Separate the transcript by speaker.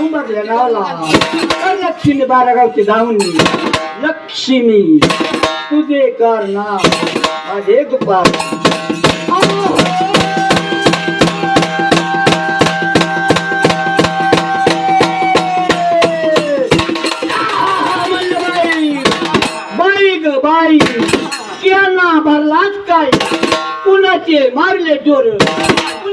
Speaker 1: उमरले नाला लक्ष्मी बारा गावची लक्ष्मी तुझे कार नाव माझे मारले जोर